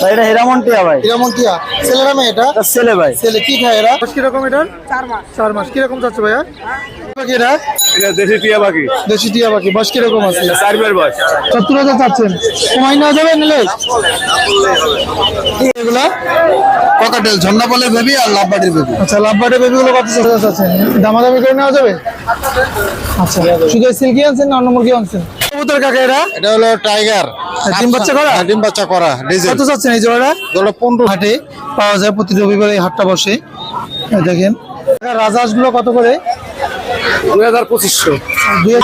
ভাই এটা হেরামন টিয়া ভাই। কীরকম টিয়া ছেলেরা মেয়ে এটা? এটা ছেলে ভাই। ছেলে কি খায় এরা? কীরকম এটা চার মাস। চার মাস। কীরকম যাচ্ছে ভাইয়া? পাখি এটা? এটা দেশি টিয়া পাখি। দেশি টিয়া পাখি। বয়স কীরকম আছে? বয়স। সত্তর হাজার চাচ্ছেন। কমাই নেওয়া যাবে নিলে? এগুলা ককাটেল ঝর্ণা বলে বেবি আর লাভবাটির বেবি আচ্ছা লাভবার্ডের বেবিগুলো কত চাচ্ছে চাচ্ছেন। দামাদামি করে নেওয়া যাবে? আচ্ছা শুধু সিল্কি আনছেন না অন্য মুরগি আনছেন? কবুতর কাকে এরা? এটা হলো টাইগার ডিম বাচ্চা করা? হ্যাঁ, ডিম বাচ্চা করা কত চাচ্ছেন এই জোড়াটা? জোড়া পনেরো। হাটে পাওয়া যায় প্রতি রবিবার এই হাটটা বসে। দেখেন। রাজহাঁসগুলো কত করে? দুই হাজার পঁচিশশো। দুই-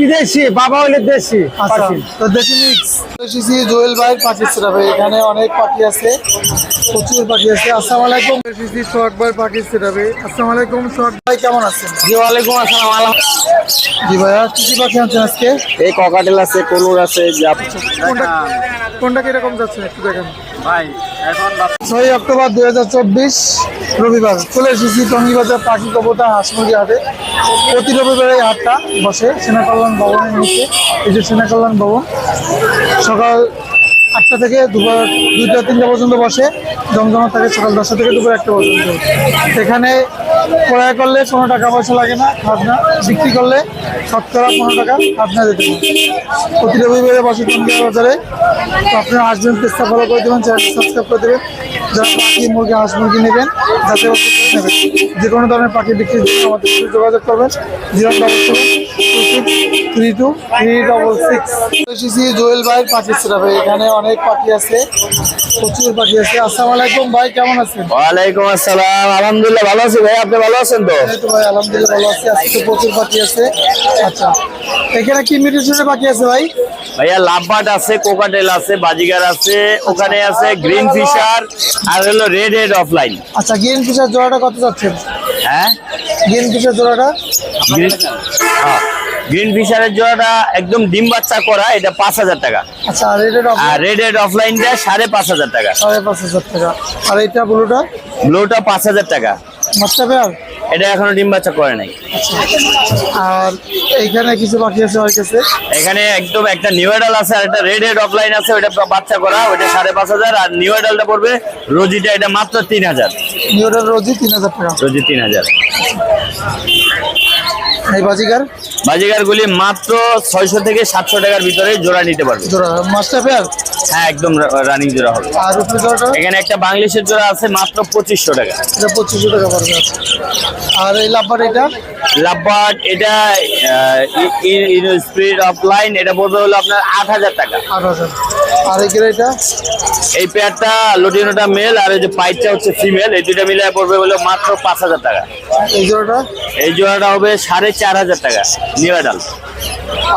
বিদেশি বাবা হইলে দেশি আচ্ছা তো দেশি মিক্স এসেছি জুয়েল ভাইয়ের পাখি সেরাবে এখানে অনেক পাখি আছে প্রচুর পাখি আছে। আসসালামু আলাইকুম। এসেছি ভাই পাখি আসসালামু আলাইকুম ভাই কেমন আছেন? জি ওয়ালাইকুম আসসালাম আলহাম জি ভাইয়া কি কি পাখি আনছেন আজকে? এই ককাটেল আছে কলুর আছে কোনটা কোনটা কীরকম যাচ্ছে একটু দেখেন। ছয় অক্টোবর দুই হাজার চব্বিশ রবিবার চলে এসেছি টঙ্গিবাজার পাখি কবতা হাঁসমুরগি হাটে। প্রতি রবিবারে হাটটা বসে। সেনা কল্যাণ ভবনের নিচে। এই যে সেনা কল্যাণ ভবন, সকাল আটটা থেকে দুপুর দুইটা, তিনটা পর্যন্ত বসে। জমজমা থাকে সকাল দশটা থেকে দুপুর একটা পর্যন্ত। এখানে ক্রয় করলে কোনো টাকা পয়সা লাগে না খাজনা বিক্রি করলে শতকরা পনেরো টাকা খাজনা দিতে হবে। প্রতি রবিবারে বসে বাজারে। তো আপনারা আসবেন চেষ্টা ফলো করে দেবেন চ্যানেল সাবস্ক্রাইব করে দেবেন, যারা পাখি, মুরগি, হাঁস, মুরগি নেবেন, যাতে নেবেন। যে কোনো ধরনের পাখি জন্য আমাদের সাথে যোগাযোগ করবেন। Zero double two three two three double six. Jewel ভাইয়ের পাখি সেরাবে এখানে অনেক পাখি আছে। প্রচুর পাখি আছে। আসসালামু আলাইকুম ভাই কেমন আছেন? ওয়ালাইকুম আসসালাম। আলহামদুলিল্লাহ ভালো আছি ভাই আপনি ভালো আছেন তো? এই তো ভাই আলহামদুলিল্লাহ ভালো আছি। আজকে প্রচুর পাখি আছে। আচ্ছা এখানে কি মিউটেশনের পাখি আছে ভাই? ভাইয়া লাভবাট আছে কোকাটেল আছে বাজিগার আছে ওখানে আছে গ্রিন ফিশার আর হলো রেড হেড অফলাইন। আচ্ছা গ্রিন ফিশার জোড়াটা কত যাচ্ছেন হ্যাঁ? গ্রিন ফিশার জোড়াটা? গ্রিন ফিশারের জোড়াটা একদম ডিম বাচ্চা করা এটা পাঁচ হাজার টাকা। আচ্ছা আর রেড হেড অফলাইনটা সাড়ে পাঁচ হাজার টাকা। সাড়ে পাঁচ হাজার টাকা। আর এটা ব্লুটা? ব্লুটা পাঁচ হাজার টাকা। পেয়ার? এটা এখনও ডিম বাচ্চা করে নাই। আর এইখানে কিছু পাখি আছে আমার কাছে? এখানে একদম একটা নিউ এডাল আছে আর একটা রেড হেড অফলাইন আছে ওটা বাচ্চা করা ওটা সাড়ে পাঁচ হাজার। আর নিউ এডালটা পড়বে রোজিটা এটা মাত্র তিন হাজার। রোজি তিন হাজার টাকা। রোজি তিন হাজার। এই বাজিকার বাজিগার? গুলি মাত্র ছয়শো থেকে সাতশো টাকার ভিতরে জোড়া নিতে পারবে। জোড়া। Master pair? হ্যাঁ একদম রানিং জোড়া হবে। আর উপরে জোড়াটা? এখানে একটা বাংলাদেশের জোড়া আছে মাত্র পঁচিশশো টাকা। এটা পঁচিশশো টাকা পড়বে আচ্ছা। আর এই লাভবার এটা? লাভবার্ড এটা স্পিড অফ লাইন এটা পড়বে হলো আপনার আট হাজার টাকা। আট হাজার। আর এই গ্রেটা এই পেয়ারটা লটিনোটা মেল আর এই যে পাইপটা হচ্ছে ফিমেল এই দুইটা মিলে পড়বে হলো মাত্র পাঁচ হাজার টাকা। এই জোড়াটা? এই জোড়াটা হবে সাড়ে চার হাজার টাকা নিউ অ্যাডাল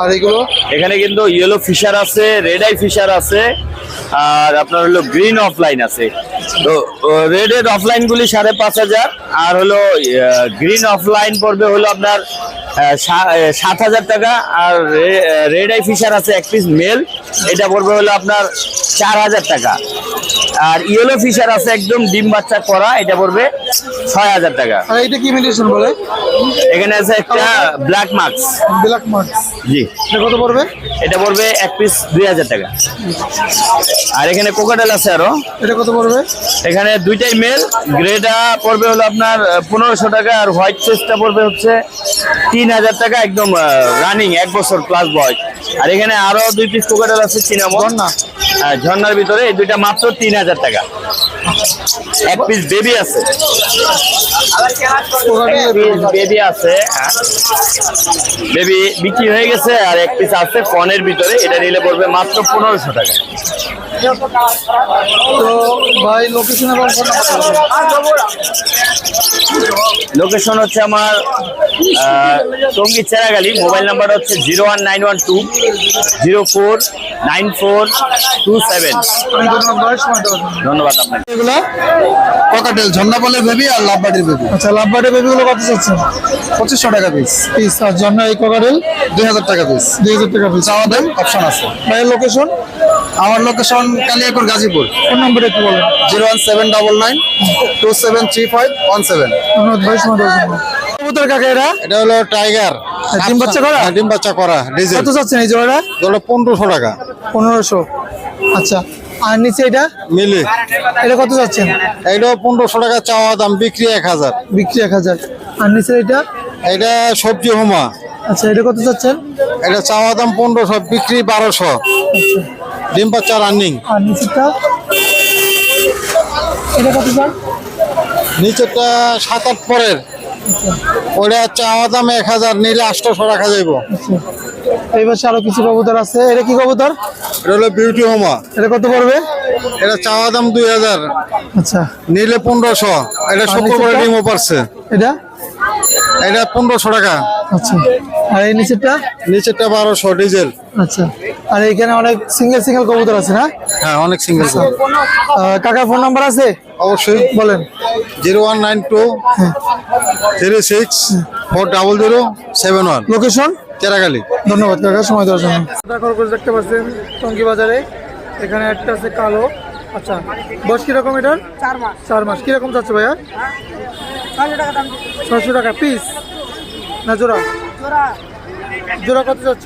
আর এগুলো? এখানে কিন্তু ইয়েলো ফিশার আছে রেড আই ফিশার আছে, আর আপনার হলো গ্রিন অফলাইন আছে। তো রেড এর অফলাইন গুলি সাড়ে পাঁচ হাজার, আর হলো গ্রিন অফলাইন পড়বে হলো আপনার সাত হাজার টাকা, আর রেড আই ফিশার আছে এক পিস মেল এটা পড়বে হলো আপনার চার হাজার টাকা। আর ইয়েলো ফিশার আছে একদম ডিম বাচ্চা করা এটা পড়বে ছয় হাজার টাকা। এইটা কি মিডিয়েশন বলে? এখানে আছে একটা ব্ল্যাক মার্কস ব্ল্যাক মার্কস জি। এটা কত পড়বে? এটা পড়বে এক পিস দুই হাজার টাকা। আর এখানে কোকাটেল আছে আরও। এটা কত পড়বে? এখানে দুইটাই মেল গ্রেটা পড়বে হলো আপনার পনেরোশো টাকা আর হোয়াইট চেস্টটা পড়বে হচ্ছে তিন হাজার টাকা একদম রানিং এক বছর প্লাস বয়স। আর এখানে আরও দুই পিস কোকাটেল আছে চিনামন। ঝর্ণা? হ্যাঁ, ঝর্ণার ভিতরে এই দুইটা মাত্র তিন হাজার টাকা। এক পিস বেবি আছে। বেবি আছে বেবি বিক্রি হয়ে গেছে আর এক পিস আছে ফোনের ভিতরে। এটা নিলে পড়বে মাত্র পনেরোশো টাকা। তো ভাই লোকেশন এবং লোকেশন হচ্ছে আমার টঙ্গী চেরাগালি। মোবাইল নাম্বার হচ্ছে zero one nine one two zero four nine four two seven. ধন্যবাদ আপনাকে। এগুলা ককাটেল ঝর্ণা বলে বেবি আর লাভবাটির বেবি আচ্ছা লাভবার্ডের বেবিগুলো কত চাচ্ছেন? পঁচিশশো টাকা পিস পিস আর জন্য এই কভারেল দুই হাজার টাকা পিস দুই হাজার টাকা পিস দাম অপশন আছে। ভাইয়ের লোকেশন আমার location Kaliapur Gazipur. Phone number একটু বলেন। Zero one seven double nine two seven three five one seven. ধন্যবাদ ভাই সময় দেওয়ার জন্য। কবুতর কাকে এরা? এটা হলো টাইগার। ডিম বাচ্চা করা? হ্যাঁ, ডিম বাচ্চা করা ডিজেল। কত চাচ্ছেন এই জোড়াটা? পনেরোশো টাকা। পনেরোশো। আচ্ছা আর নিচে এটা? মিলি। এটা কত যাচ্ছেন এইটাও পনেরোশো টাকা চাওয়া দাম বিক্রি এক হাজার। বিক্রি এক হাজার। আর নিচে এটা? এটা সবজি হোমা। আচ্ছা এটা কত যাচ্ছেন এটা চাওয়া দাম পনেরোশো বিক্রি বারোশো। আচ্ছা। ডিম বাচ্চা রানিং। আর নিচেরটা? এটা কত যান নিচেরটা সাত আট পরের। ওটা চাওয়া দাম এক হাজার নিলে আটশোশো রাখা যাইব। আচ্ছা। এই পাশে আরও কিছু কবুতর আছে। এটা কি কবুতর? এটা হলো বিউটি হোমা এটা কত পড়বে? এটা চাওয়া দাম দুই হাজার। আচ্ছা। নিলে পনেরোশো। এটা শুক্রবার? ডিমও পারছে। এটা? এটা পনেরোশো টাকা। আচ্ছা। আর এই নিচেরটা? নিচেরটা বারোশো ডিজেল। আচ্ছা। আর এখানে অনেক সিঙ্গেল সিঙ্গেল কবুতর আছে না? হ্যাঁ অনেক সিঙ্গেল আহ, কাকার ফোন নাম্বার আছে? অবশ্যই। বলেন। Zero one nine two three six four double zero seven one. Location Cheragali ধন্যবাদ কাকা সময় দেওয়ার জন্য। খরগোশ দেখতে পাচ্ছেন টঙ্গি বাজারে এখানে একটা আছে কালো। আচ্ছা বয়স কীরকম এটার? চার মাস। চার মাস। কীরকম যাচ্ছে ভাইয়া? ছশো টাকা পিস না জোড়া। জোড়া কত যাচ্ছ?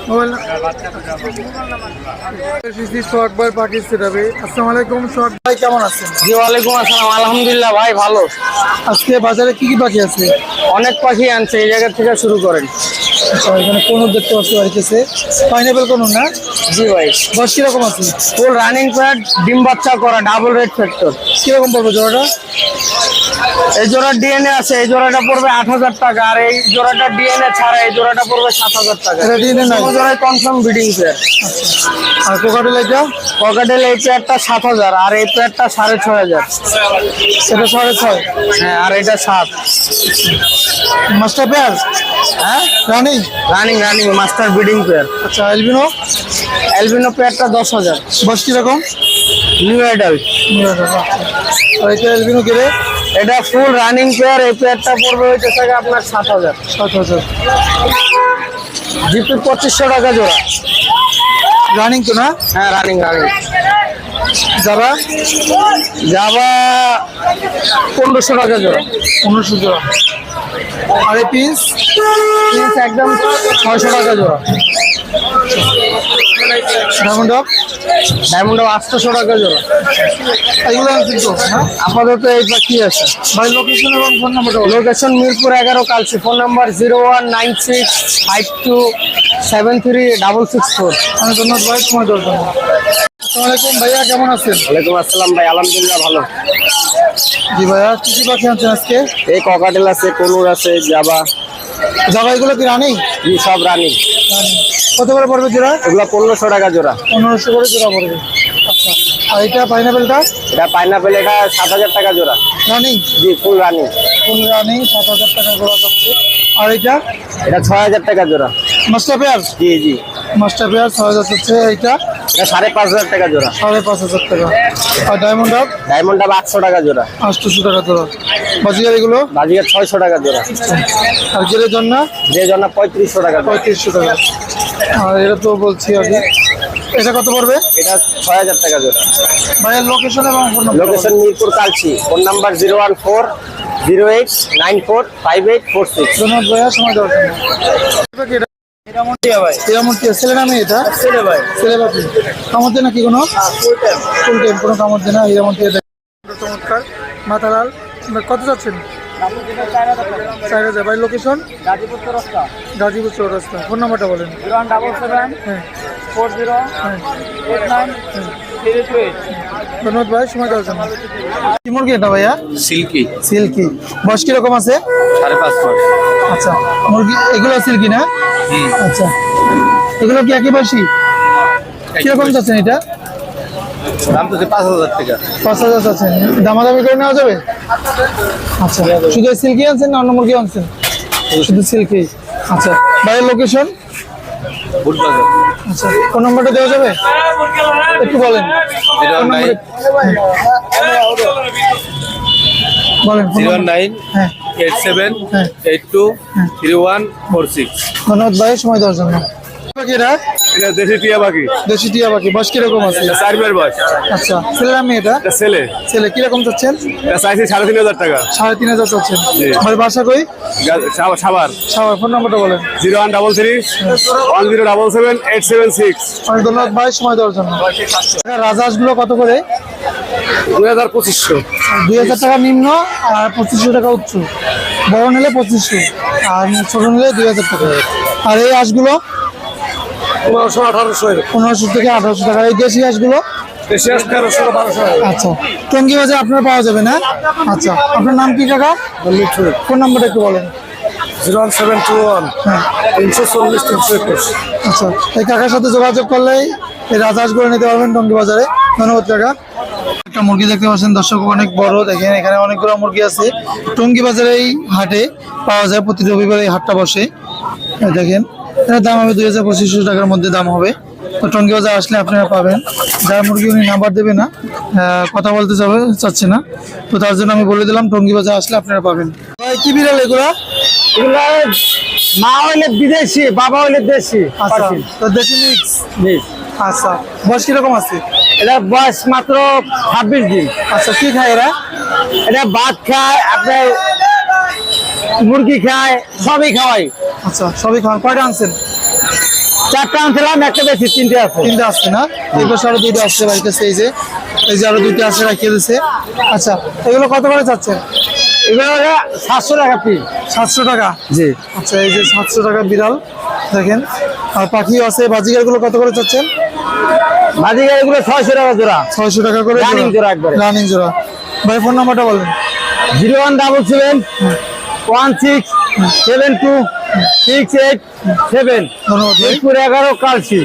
আলহামদুলিল্লাহ ভাই ভালো। আজকে বাজারে কি কি পাখি আছে? অনেক পাখি আনছে এই জায়গা থেকে শুরু করেন। আচ্ছা, এখানে কোন দেখতে পাচ্ছি বাড়িতেছে পাইনাপেল কোন না? জি ভাই। বয়স কীরকম আছে? ফুল রানিং প্যাড ডিম বাচ্চা করা ডাবল রেড ফ্যাক্টর কীরকম পড়বে জোড়াটা? এই জোড়ার ডিএনএ আছে এই জোড়াটা পড়বে আট হাজার টাকা আর এই জোড়াটা ডিএনএ ছাড়া এই জোড়াটা পড়বে সাত হাজার টাকা। DNA নাই? জোড়ায় কনফার্ম বিডিং পেয়ার আর কোকাটেল এটা পকেটেল এই পেয়ারটা সাত হাজার আর এই পেয়ারটা সাড়ে ছয় হাজার। এটা সাড়ে ছয়? হ্যাঁ আর এটা সাত। মাস্টার পেয়ার হ্যাঁ? Running running running master breeding pair আচ্ছা এলবিনো অ্যালবিনো পেয়ারটা দশ হাজার। বয়স কীরকম? নিউ অ্যাডাল্ট এটা এলবিনো কিরে এটা ফুল রানিং পেয়ার এই পেয়ারটা পড়বে হইতে থাকে আপনার সাত হাজার। সাত হাজার। জিপি পঁচিশশো টাকা জোড়া। রানিং তো না? হ্যাঁ রানিং রানিং যারা যাবা পনেরোশো টাকা জোড়া। পনেরোশো জোড়া। আরে এই পিস পিস একদম ছয়শো টাকা জোড়া। ডায়মন্ড ডায়মন্ড আটশোশো টাকা জোড়া। এগুলো কিন্তু আপাতত এই পাখি আছে? ভাই লোকেশন এবং ফোন নাম্বারটা লোকেশন মিরপুর এগারো Kalshi phone number zero one nine six five two seven three double six four ধন্যবাদ ভাই ভাইয়া কেমন আছেন? ওয়ালাইকুম আসসালাম ভাই আলহামদুলিল্লাহ ভালো। জি ভাইয়া কি কি পাখি আনছেন আজকে? এই ককাটেল আছে কনুর আছে জাবা। জাবা এগুলো কি রানিং? জি সব রানিং। কত করে পড়বে জোড়া? এগুলো পনেরোশো টাকা জোড়া। পনেরোশো করে জোড়া পড়বে। আচ্ছা। আর এটা পাইনাপেলটা এটা পাইনাপেল এটা সাত হাজার টাকা জোড়া। রানিং? জি ফুল রানিং। ফুল রানিং সাত হাজার টাকা জোড়া যাচ্ছে আর এটা? এটা ছয় হাজার টাকা জোড়া। Master pair? জি জি। মাস্টার পেয়ার ছয় হাজার হচ্ছে এইটা। এটা সাড়ে পাঁচ হাজার টাকা জোড়া। সাড়ে পাঁচ হাজার টাকা। আর ডায়মন্ড আপ ডায়মন্ড আপ আটশো টাকা জোড়া। আটশোশো টাকা জোড়া। বাজিগার এগুলো বাজিকার ছয়শো টাকা জোড়া। আর জন্য? যে জন্য পঁয়ত্রিশশো টাকা পঁয়ত্রিশশো টাকা। আর এটা তো বলছি আগে। এটা কত পড়বে? এটা ছয় হাজার টাকা জোড়া। ভাইয়ের লোকেশন এবং phone number location Mirpur Kalshi. Phone number zero one four zero eight nine four five eight four six ধন্যবাদ ভাইয়া সময় দেওয়ার এটা? ছেলে নামে এটা? ছেলে ভাই। ছেলে বাপি কামড় দেয় না কোনো ফুল টাইম কোনো কামড় দেয় না এটা চমৎকার। মাথালাল কত যাচ্ছেন? চার হাজার ভাই লোকেশন গাজীপুর রাস্তা গাজীপুর চৌরাস্তা। ফোন নাম্বারটা বলেন। জিরো ডাবল সেভেন হ্যাঁ। ফোর জিরো হ্যাঁ। Eight nine three two eight ধন্যবাদ ভাই সময় দেওয়ার জন্য। কি মুরগি এটা ভাইয়া? সিল্কি। সিল্কি। বয়স কীরকম আছে? সাড়ে পাঁচ মাস। আচ্ছা মুরগি এগুলো সিল্কি না? আচ্ছা। এগুলো কি একই বয়সী? কীরকম যাচ্ছেন এটা? দাম তো পাঁচ হাজার টাকা। পাঁচ হাজার দামাদামি করে নেওয়া যাবে? আচ্ছা শুধু সিল্কি আনছেন না অন্য মুরগি আনছেন? শুধু সিল্কি। আচ্ছা বাইরের লোকেশন বুটবাজার। আচ্ছা ফোন নম্বরটা দেওয়া যাবে? একটু বলেন। বলেন জিরো নাইন হ্যাঁ। এইট সেভেন হ্যাঁ। Eight two three one four six. ধন্যবাদ ভাই সময় দেওয়ার জন্য। পাখি এটা এটা দেশি টিয়া পাখি। দেশি টিয়া পাখি। বয়স কীরকম আছে? চার মাস বয়স। আচ্ছা এটা? ছেলে। ছেলে কীরকম চাচ্ছেন? এটা চাইছি সাড়ে তিন হাজার টাকা। সাড়ে তিন হাজার চাচ্ছেন। জি। আমার বাসা কই? গা- সা- সাবার ফোন নাম্বারটা বলেন। Zero one double three one zero double seven eight seven six. অনেক ধন্যবাদ ভাই সময় দেওয়ার জন্য। রাজহাঁসগুলো কত করে? দুই হাজার পঁচিশশো। দুই হাজার টাকা নিম্ন আর পঁচিশশো টাকা উচ্চ। বড় নিলে পঁচিশশো আর ছোট নিলে দুই হাজার টাকা। আর এই হাঁসগুলো? পনেরোশো আঠারোশো পনেরোশো থেকে আঠারোশো টাকা। এই দেশি হাঁসগুলো? আচ্ছা। টঙ্গি বাজার আপনার পাওয়া যাবে না? আচ্ছা। আপনার নাম কি কাকা? ফোন নাম্বারটা একটু বলেন। Zero one seven two one. হ্যাঁ। তিনশো চল্লিশ তিনশো একুশ। আচ্ছা। এই কাকার সাথে যোগাযোগ করলেই এই রাজহাঁস করে নিতে পারবেন টঙ্গি বাজারে। ধন্যবাদ কাকা। একটা মুরগি দেখতে পাচ্ছেন। দর্শক অনেক বড়। দেখেন এখানে অনেকগুলো মুরগি আছে। টঙ্গি বাজারে এই হাটে পাওয়া যায়। প্রতি রবিবার এই হাটটা বসে। দেখেন। এটার দাম হবে দুই হাজার পঁচিশশো টাকার মধ্যে দাম হবে। তো টঙ্গি বাজার আসলে আপনারা পাবেন। যার মুরগি উনি নাম্বার দেবে না কথা বলতে চাবে চাচ্ছে না। তো তার জন্য আমি বলে দিলাম টঙ্গি বাজার আসলে আপনারা পাবেন। ভাই কি বিড়াল এগুলা? মা হইলে বিদেশি বাবা হইলে দেশি আচ্ছা তো দেশি মিক্স। আচ্ছা বয়স কীরকম আছে? এটা বয়স মাত্র ছাব্বিশ দিন। আচ্ছা কি খায় এরা? এটা ভাত খায় আপনার মুরগি খায় সবই খাওয়াই। আচ্ছা সবই খান কয়টা আনছেন? চারটা আনছিলাম একটা বেশি তিনটে আছে। তিনটে আসছে না? এই পাশে আরও দুইটা আসছে বাড়িতে এই যে এই যে আরও দুইটা আসছে রাখিয়ে দিচ্ছে আচ্ছা এগুলো কত করে চাচ্ছেন? এগুলো সাতশো টাকা পিস সাতশো টাকা? জি। আচ্ছা এই যে সাতশো টাকা বিড়াল দেখেন। আর পাখিও আছে বাজিগারগুলো কত করে চাচ্ছেন? মাঝি গাড়িগুলো ছয়শো টাকা জোড়া। ছয়শো টাকা করে Running জোড়া। একবারে। রানিং জোড়া। ভাই ফোন নাম্বারটা বলেন। Zero one double seven one six seven two six eight seven Mirpur এগারো কালসি